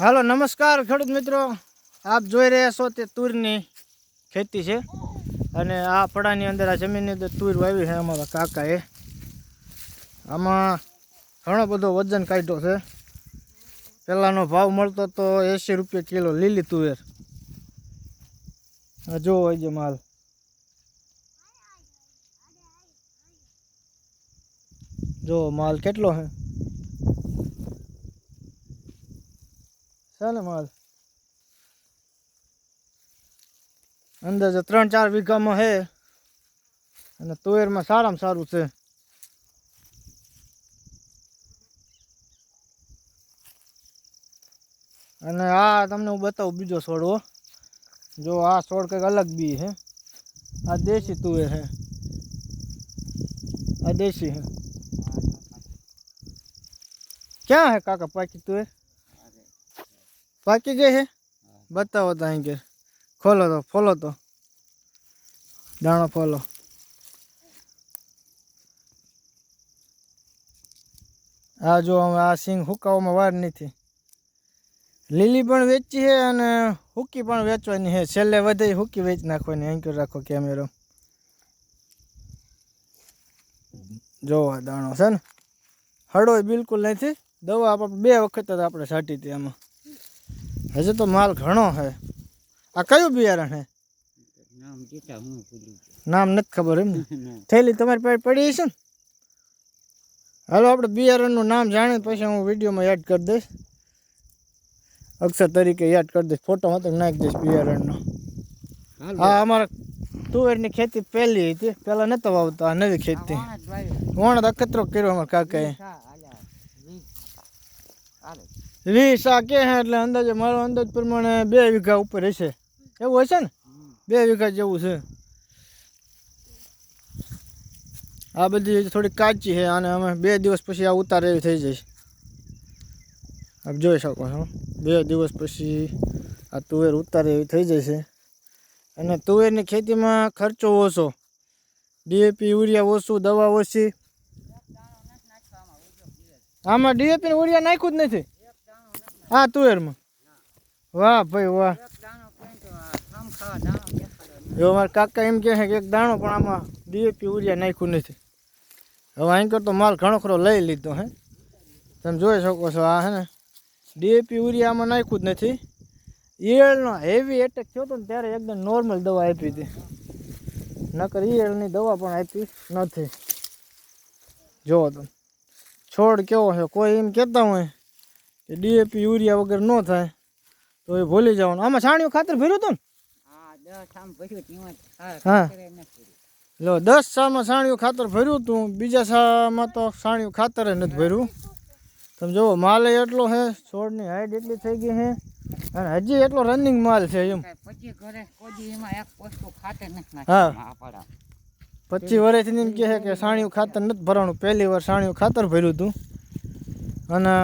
હાલો, નમસ્કાર ખેડૂત મિત્રો. આપ જોઈ રહ્યા છો તે તુરની ખેતી છે. અને આ પડાની અંદર, આ જમીનની અંદર તુર વાવી છે અમારા કાકાએ. આમાં ઘણો બધો વજન કાઢ્યો છે. પહેલાંનો ભાવ મળતો તો એંસી રૂપિયા કિલો લીલી તુવેર. આ જો માલ. જો માલ કેટલો છે. ને માલ. અંદાજે ત્રણ ચાર વીઘામાં છે અને તુવેરમાં સારામાં સારું છે. અને આ તમને હું બતાવું બીજો છોડવો જો આ છોડ કંઈક અલગ બી છે આ દેશી તુવેર છે આ દેશી છે ક્યાં હે કાકા પાકી તુવેર પાકી ગઈ છે બતાવો તો અહીં કે. ખોલો તો ફોલો તો. દાણો ફોલો. આ જો હવે આ સિંગ હુકાવામાં વાર નથી. લીલી પણ વેચી છે અને હુકી પણ વેચવાની છે. છેલ્લે વધે હુકી વેચી નાખવાની. અહીં રાખો કેમેરો. જોવા દાણો છે ને. હળો બિલકુલ નથી. દવા આપણે બે વખત જ આપણે છાંટી હતી આમાં. હજી તો માલ ઘણો છે આ કયું બિયારણ છે નામ નથી ખબર એમ થેલી તમારી પાસે પડી છે ને? હાલો આપણે બિયારણનું નામ જાણીએ પછી હું વિડીયોમાં યાદ કરી દઈશ. અક્ષર તરીકે યાદ કરી દઈશ. ફોટો હતો નાખી દઈશ બિયારણનો. હા અમારા તુવેરની ખેતી પહેલી હતી. પહેલાં નહોતો વાવતો આ નવી ખેતી. વણ અકતરો કર્યો અમારા કાકાએ. વીસ આ કે હે એટલે અંદાજે મારો અંદાજ પ્રમાણે બે વીઘા ઉપર હશે. એવું હશે ને? બે વીઘા જેવું છે. આ બધી થોડી કાચી છે અને અમે બે દિવસ પછી આ ઉતાર એવી થઈ જઈશ. આપ જોઈ શકો છો. બે દિવસ પછી આ તુવેર ઉતાર એવી થઈ જશે. અને તુવેરની ખેતીમાં ખર્ચો ઓછો. ડીએપી યુરિયા ઓછું દવા ઓછી. આમાં ડીએપી ઉરિયા નાખ્યું જ નથી. હા, તુવેરમાં. વાહ, ભાઈ, વાહ. જો મારા કાકા એમ કહે છે કે એક દાણો પણ આમાં ડીએપી ઉરિયા નાખ્યું નથી. હવે અહીં કરતો માલ ઘણો ખરો લઈ લીધો, હે. તમે જોઈ શકો છો, આ, હે ને ડીએપી ઉરિયા આમાં નાખ્યું જ નથી. ઈયળનો હેવી એટેક થયો હતો ને ત્યારે એકદમ નોર્મલ દવા આપી હતી. નકર ઈયળની દવા પણ આપી નથી. જોવો તમે. છોડ કેવો છે? કોઈ એમ કહેતા હોય કે ડીએપી યુરિયા વગર ન થાય તો એ ભૂલી જવાનું. આમાં છાણિયું ખાતર ભર્યું હતું ને? હા. લો દસ સામાં સાણિયું ખાતર ભર્યું હતું બીજા સામાં તો સાણિયું ખાતર નથી ભર્યું. તમે જુઓ માલ એટલો છે છોડની હાઈટ એટલી થઈ ગઈ છે અને હજી એટલો રનિંગ માલ છે એમ. પછી ઘરે કોઈ એમાં એક વસ્તુ ખાતર નથી હા. પચીસ વર્ષથી એમ કહે છે કે સાણિયું ખાતર નથી ભરવાનું પહેલી વાર સાણિયું ખાતર ભર્યું હતું અને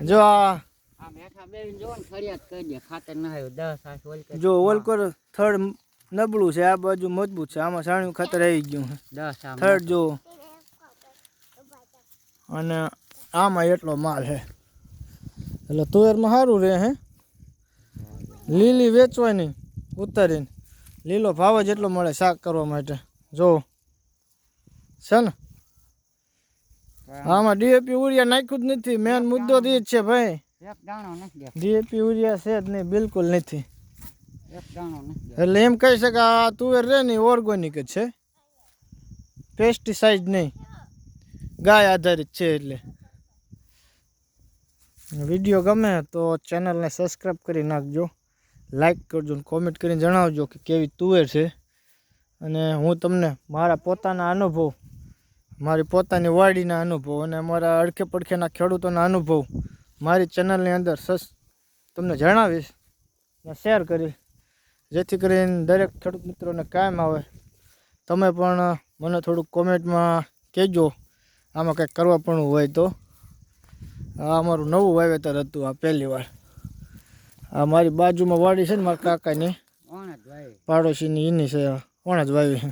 જો આ જો ઓલકોર થર્ડ નબળું છે આ બાજુ મજબૂત છે આમાં સાણિયું ખાતર આવી ગયું છે. થર્ડ જો અને આમાં એટલો માલ છે. એટલે તુવેરમાં સારું રહે હે. લીલી વેચવાની ઉતારીને. લીલો ભાવ જ એટલો મળે શાક કરવા માટે. જો છે ને? આમાં ડીએપી ઉરિયા નાખ્યું જ નથી. મેન મુદ્દો એ જ છે ભાઈ. ડીએપી ઉરિયા છે જ નહીં બિલકુલ નથી. એટલે એમ કહી શકાય આ તુવેર રે ને ઓર્ગોનિક જ છે. પેસ્ટિસાઇડ નહીં. ગાય આધારિત છે એટલે. વીડિયો ગમે તો ચેનલને સબસ્ક્રાઈબ કરી નાખજો. લાઈક કરજો ને કોમેન્ટ કરીને જણાવજો કે કેવી તુવેર છે. અને હું તમને મારા પોતાના અનુભવ, મારી પોતાની વાડીના અનુભવ અને મારા અડખે પડખેના ખેડૂતોના અનુભવ મારી ચેનલની અંદર સસ તમને જણાવીશ અને શેર કરીશ. જેથી કરીને દરેક ખેડૂત મિત્રોને કાયમ આવે. તમે પણ મને થોડુંક કોમેન્ટમાં કહેજો, આમાં કંઈક કરવા પણ હોય તો. આ અમારું નવું વાવેતર હતું આ પહેલી વાર. આ મારી બાજુમાં વાડી છે ને મારા કાકાની. પાડોશીની એની છે ઓણ જ વાવી છે